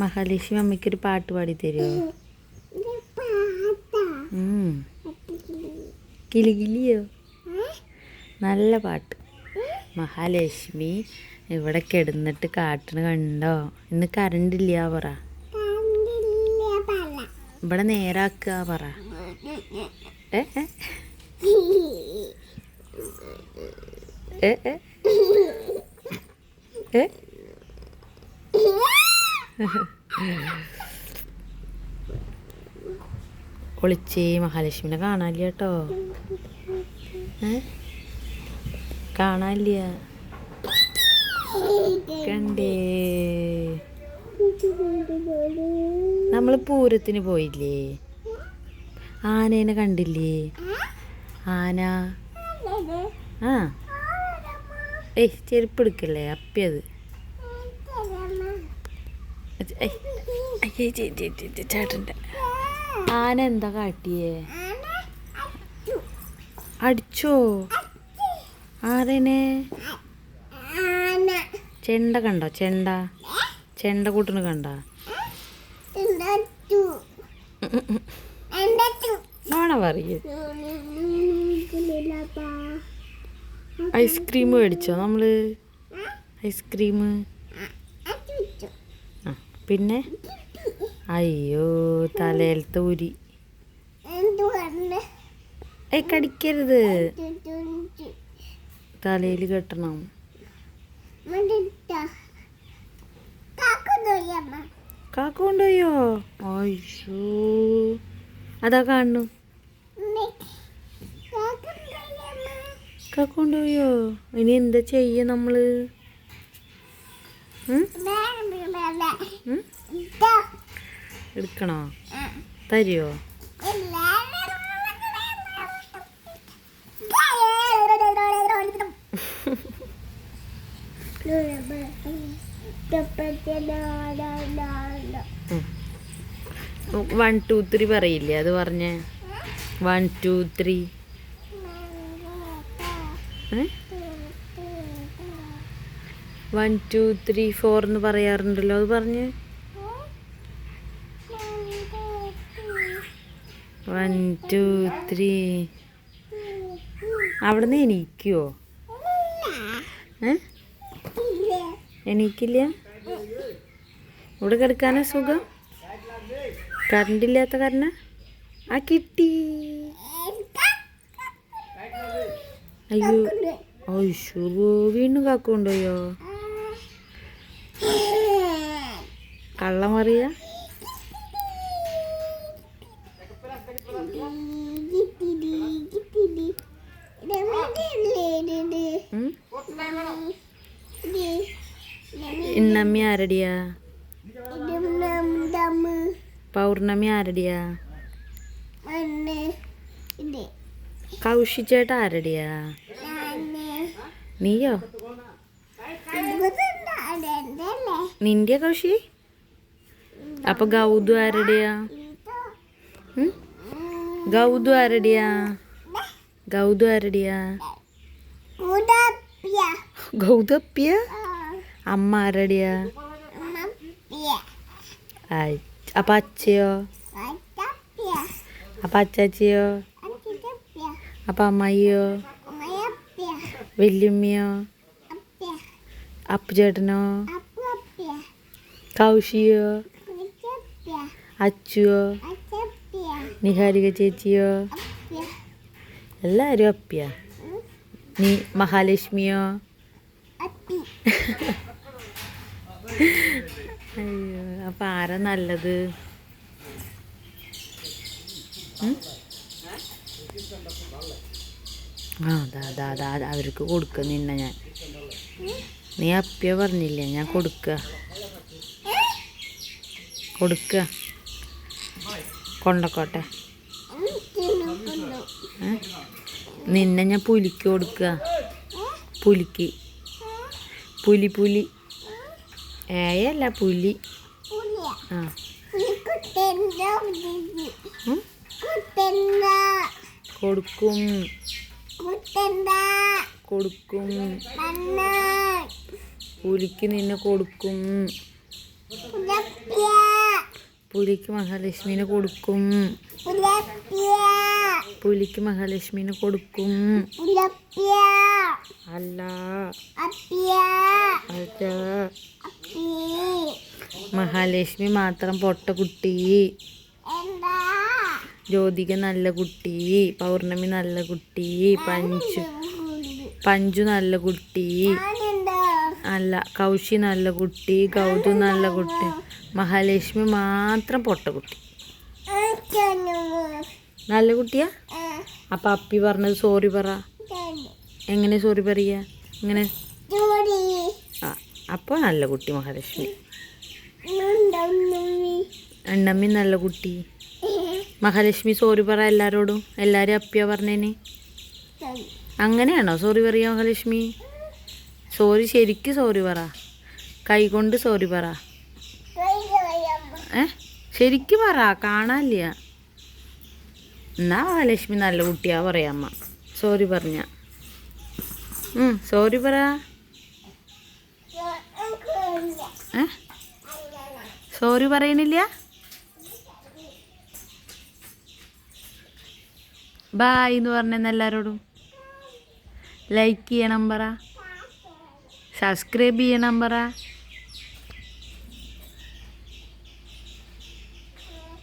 മഹാലക്ഷ്മി അമ്മയ്ക്കൊരു പാട്ട് പാടി തരുമോ കിളി കിളിയോ നല്ല പാട്ട്. മഹാലക്ഷ്മി ഇവിടെ കിടന്നിട്ട് കാട്ടിന് കണ്ടോ? ഇന്ന് കറണ്ട് ഇല്ല പറ. ഇവിടെ നേരാക്കുക പറ? ഏ ഏ? ഏ? ഒളിച്ചേ മഹാലക്ഷ്മിനെ കാണാനില്ല കേട്ടോ. കാണാനില്ല. കണ്ടേ. നമ്മൾ പൂരത്തിന് പോയില്ലേ? ആനേനെ കണ്ടില്ലേ? ആന. ആ. ഏയ് ചെരുപ്പ് എടുക്കല്ലേ? അപ്പിയത് ചേട്ടന്റെ. ആന എന്താ കാട്ടിയേ? അടിച്ചോ? ആരേനെ? ചെണ്ട കണ്ടോ? ചെണ്ട. ചെണ്ട കൂട്ടിന് കണ്ട? ഐസ്ക്രീം മേടിച്ചോ നമ്മൾ? ഐസ്ക്രീം? പിന്നെ? അയ്യോ തലയിലത്തെ ഉരി. ഏ കടിക്കരുത്. തലയിൽ കെട്ടണം. കാക്ക കൊണ്ടുപോയോ അയ്യോ. അതാ കാണു കാക്ക കൊണ്ടുപോയോ ഇനി എന്താ ചെയ്യ നമ്മൾ? ഉം? എടുക്കണോ? തരുമോ വൺ ടു ത്രീ പറയില്ലേ? അത് പറഞ്ഞേ. One two three one two three four എന്ന് പറയാറുണ്ടല്ലോ. അത് പറഞ്ഞ്. One two three. അവിടുന്ന് എനിക്കുവോ ഏ? എണീക്കില്ല? ഇവിടെ കിടക്കാനാ സുഖം? കറണ്ട് ഇല്ലാത്ത കാരണം? ആ കിട്ടി. അയ്യോ. അയ്യോ വീണ്ടും കാക്കുണ്ടോയോ കള്ളമറിയ? ഇന്നമ്മി ആരടിയാ? പൗർണമി ആരടിയാ? കൗശിച്ചേട്ട ആരടിയാ? നീയോ? നിന്റെ കൗശി? അപ്പൊ ഗൗതു ആരുടെയാ? ഗൗതു ആരുടെയാ? ഗൗതു ആരുടെയാ? ഗൗതപ്പിയ അമ്മ ആരുടെയാ? അപ്പൊ അച്ഛയോ? അപ്പൊ അച്ചാച്ചിയോ? അപ്പൊ അമ്മയോ വല്യമ്മയോ? അപ്പുചേട്ടനോ? കൗശിയോ? അച്ചുവോ? നിഹാരിക ചേച്ചിയോ എല്ലാവരും അപ്പിയ. നീ മഹാലക്ഷ്മിയോ? അയ്യോ അപ്പൊ ആരാ നല്ലത്? ആ അതാ അതാ അതാ അവർക്ക് കൊടുക്ക ഞാൻ. നീ അപ്പിയ പറഞ്ഞില്ലേ ഞാൻ കൊടുക്ക. കൊടുക്ക. കൊണ്ടക്കോട്ടെ? നിന്നെ ഞാൻ പുലിക്ക് കൊടുക്കുക പുലിക്ക്. പുലി പുലി. ഏയല്ല പുലി. ആ? കൊടുക്കും. കൊടുക്കും. പുലിക്ക് നിന്നെ കൊടുക്കും. പുലിക്ക് മഹാലക്ഷ്മിനെ കൊടുക്കും. പുലിക്ക് മഹാലക്ഷ്മിനെ കൊടുക്കും. അല്ല. മഹാലക്ഷ്മി മാത്രം പൊട്ട കുട്ടി. ജ്യോതിക നല്ല കുട്ടി. പൗർണമി നല്ല കുട്ടി. പഞ്ചു പഞ്ചു നല്ല കുട്ടി. അല്ല കൗശി നല്ല കുട്ടി ഗൗതു നല്ല കുട്ടി. മഹാലക്ഷ്മി മാത്രം പൊട്ട കുട്ടി. നല്ല കുട്ടിയാ? അപ്പം അപ്പി പറഞ്ഞത് സോറി പറ. എങ്ങനെ സോറി പറയുക എങ്ങനെ? ആ നല്ല കുട്ടി മഹാലക്ഷ്മി. അണ്ണമ്മി നല്ല കുട്ടി. മഹാലക്ഷ്മി സോറി പറ എല്ലാവരോടും എല്ലാവരും അപ്പിയാ പറഞ്ഞേനെ. അങ്ങനെയാണോ സോറി പറയാ മഹാലക്ഷ്മി? സോറി ശരിക്ക് സോറി പറ. കൈകൊണ്ട് സോറി പറ. ഏ? ശരിക്ക് പറ കാണാനില്ല. എന്നാ മഹാലക്ഷ്മി നല്ല കുട്ടിയാ പറയാമ്മ സോറി പറഞ്ഞ. സോറി പറ. സോറി പറയണില്ല? ബായ് എന്ന് പറഞ്ഞെന്ന് എല്ലാവരോടും ലൈക്ക് ചെയ്യണം പറ. സബ്സ്ക്രൈബ് ചെയ്യണം പറ